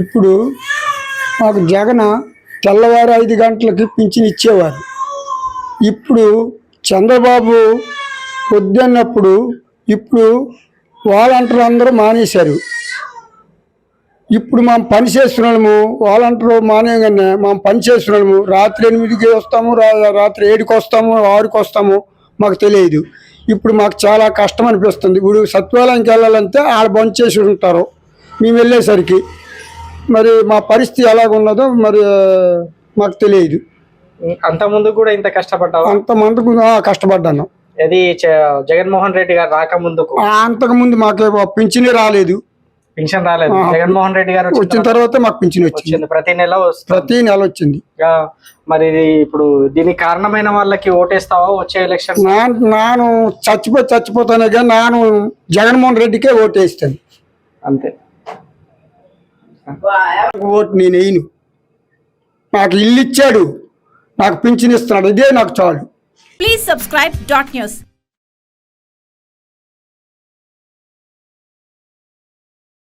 ఇప్పుడు మాకు జగన తెల్లవారు ఐదు గంటలకి పింఛన్ ఇచ్చేవారు. ఇప్పుడు చంద్రబాబు వద్దన్నప్పుడు ఇప్పుడు వాలంటీర్ అందరూ మానేశారు. ఇప్పుడు మేము పని చేస్తున్నాము వాలంటీర్ మానేయగానే మేము పని చేస్తున్నాము. రాత్రి ఎనిమిదికి వస్తాము రాత్రి ఏడుకి వస్తాము ఆరుకి వస్తాము మాకు తెలియదు. ఇప్పుడు మాకు చాలా కష్టం అనిపిస్తుంది. ఇప్పుడు సత్వాలయంకి వెళ్ళాలంటే ఆడ బంద్ చేసి ఉంటారు. మేము వెళ్ళేసరికి మరి మా పరిస్థితి ఎలాగున్నదో మరి మాకు తెలియదు. అంత ముందు కూడా ఇంత కష్టపడ్డావా? అంతమందికి ఆ, కష్టపడ్డాను. అది జగన్మోహన్ రెడ్డి గారు రాక ముందుకు ఆ, అంతకుముంది మాకు పింఛనే రాలేదు. పెన్షన్ రాలేదు. జగన్మోహన్ రెడ్డి గారు వచ్చిన తర్వాత మాకు పింఛన్ వచ్చింది. ప్రతి నెల ప్రతి నెల వచ్చింది. మరి ఇది ఇప్పుడు దీనికి కారణమైన వాళ్ళకి ఓటేస్తావా వచ్చే ఎలక్షన్ నాను చచ్చిపో చచ్చిపోతానే కానీ నాను జగన్మోహన్ రెడ్డికే ఓటు వేస్తాను అంతే. ఓటు నేను వేయను. నాకు ఇల్లు ఇచ్చాడు. నాకు పింఛన్ ఇస్తున్నాడు. ఇదే నాకు చాలు. Please subscribe dot news